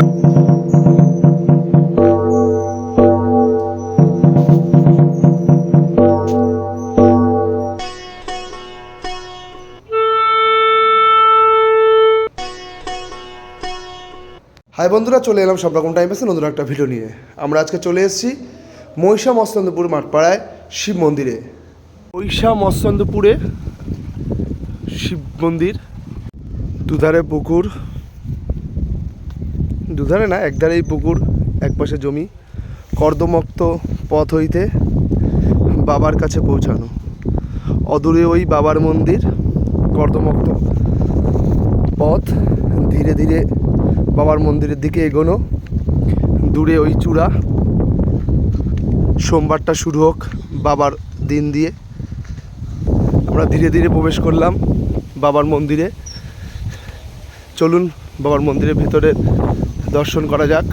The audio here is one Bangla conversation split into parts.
হাই বন্ধুরা, চলে এলাম সব রকম টাইম আছে নতুন একটা ভিডিও নিয়ে। আমরা আজকে চলে এসেছি মহিষা মস্তন্দপুর মাঠপাড়ায় শিব মন্দিরে। মহিষা মস্তন্দপুরে শিব মন্দির, দুধারে পুকুর দুধারে না একধারেই পুকুর একপাশে জমি, কর্দমক্ত পথ হইতে বাবার কাছে পৌঁছানো। অদূরে ওই বাবার মন্দির, কর্দমক্ত পথ, ধীরে ধীরে বাবার মন্দিরের দিকে এগোনো। দূরে ওই চূড়া, সোমবারটা শুরু হোক বাবার দিন দিয়ে। আমরা ধীরে ধীরে প্রবেশ করলাম বাবার মন্দিরে। চলুন বাবার মন্দিরের ভেতরে দর্শন করা যাক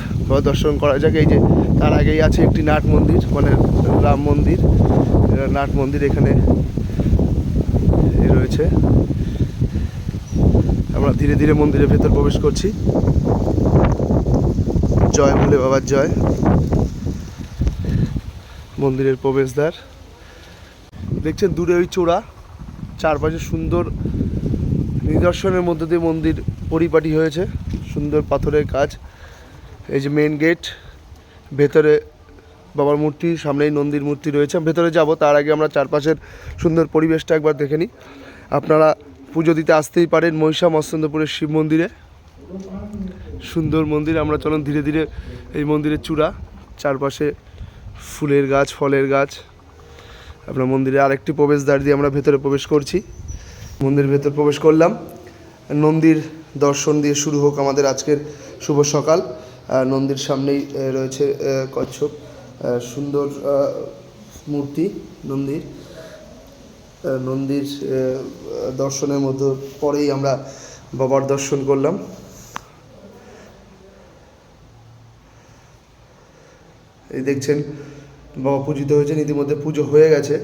দর্শন করা যাক, এই যে তার আগেই আছে একটি নাট মন্দির মানে রাম মন্দির। নাট মন্দির এখানে রয়েছে। আমরা ধীরে ধীরে মন্দিরের ভেতর প্রবেশ করছি। জয় ভোলে বাবার জয়। মন্দিরের প্রবেশদ্বার। দেখছেন দূরে ওই চূড়া, চারপাশে সুন্দর নিদর্শনের মধ্যে দিয়ে মন্দির পরিপাটি হয়েছে। সুন্দর পাথরের কাজ। এই যে মেন গেট ভেতরে বাবার মূর্তি, সামনেই নন্দীর মূর্তি রয়েছে। ভেতরে যাব, তার আগে আমরা চারপাশের সুন্দর পরিবেশটা একবার দেখে নিই। আপনারা পুজো দিতে আসতেই পারেন মহিষা মস্তন্দপুরের শিব মন্দিরে। সুন্দর মন্দির, আমরা চলুন ধীরে ধীরে এই মন্দিরের চূড়া, চারপাশে ফুলের গাছ, ফলের গাছ। আপনার মন্দিরে আরেকটি প্রবেশদ্বার দিয়ে আমরা ভেতরে প্রবেশ করছি। মন্দির ভেতর প্রবেশ করলাম। নন্দীর দর্শন দিয়ে শুরু হোক আমাদের আজকের শুভ সকাল। নন্দীর সামনেই রয়েছে কচ্ছপ। সুন্দর মূর্তি নন্দীর। নন্দীর দর্শনের মধ্যে পরেই আমরা বাবার দর্শন করলাম। এই দেখছেন, বাবা পূজিত হয়েছেন, ইতিমধ্যে পুজো হয়ে গেছে।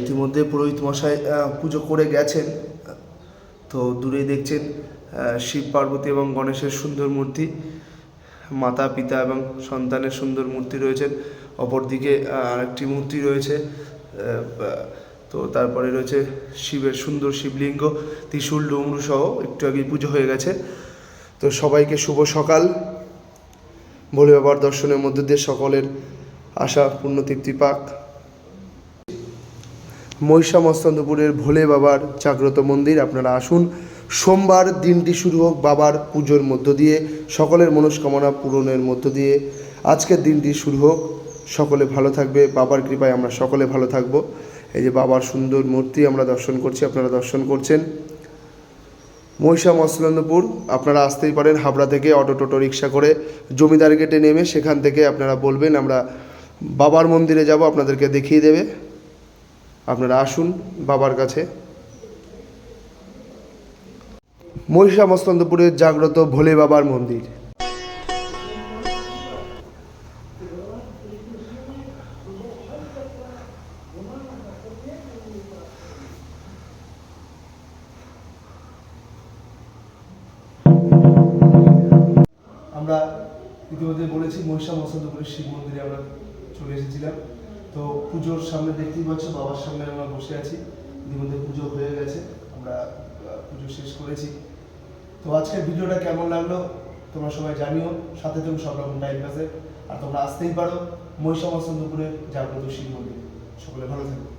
ইতিমধ্যে পুরোহিত মশাই পুজো করে গেছেন। তো দূরেই দেখছেন শিব পার্বতী এবং গণেশের সুন্দর মূর্তি। মাতা পিতা এবং সন্তানের সুন্দর মূর্তি রয়েছেন অপরদিকে আরেকটি মূর্তি রয়েছে তো তারপরে রয়েছে শিবের সুন্দর শিবলিঙ্গ, ত্রিশূল, ডুমরু সহ একটু আগে পুজো হয়ে গেছে। তো সবাইকে শুভ সকাল। ভোলে বাবার দর্শনের মধ্যে দিয়ে সকলের আশা পূর্ণ, তৃপ্তি পাক। মহিষা মস্তন্দপুরের ভোলে বাবার জাগ্রত মন্দির, আপনারা আসুন। সোমবার দিনটি শুরু হোক বাবার পুজোর মধ্য দিয়ে, সকলের মনস্কামনা পূরণের মধ্য দিয়ে। আজকের দিনটি শুরু হোক, সকলে ভালো থাকবে, বাবার কৃপায় আমরা সকলে ভালো থাকব। এই যে বাবার সুন্দর মূর্তি আমরা দর্শন করছি, আপনারা দর্শন করছেন। মহিষা মসলন্দপুর আপনারা আসতেই পারেন হাবড়া থেকে অটো টোটো রিক্সা করে। জমিদার গেটে নেমে সেখান থেকে আপনারা বলবেন, আমরা বাবার মন্দিরে যাব, আপনাদেরকে দেখিয়ে দেবে। আপনারা আসুন বাবার কাছে। মহিষা মস্তন্দপুরের জাগ্রত ভোলে বাবার মন্দির। আমরা ইতিমধ্যে বলেছি মহিষা মস্তন্দপুরের শিব মন্দিরে আমরা চলে এসেছিলাম। তো পুজোর সামনে দেখতেই পাচ্ছ, বাবার সামনে আমরা বসে আছি। ইতিমধ্যে পুজো হয়ে গেছে, আমরা পুজো শেষ করেছি। তো আজকের ভিডিওটা কেমন লাগল, তোমরা সবাই জানিও। সাথে তুমি সব রকম টাইম পাসে আর তোমরা আসতেই পারো মহিষা মস্তন্দপুরের জাগ্রত শিব মন্দির। সকলে ভালো থাকো।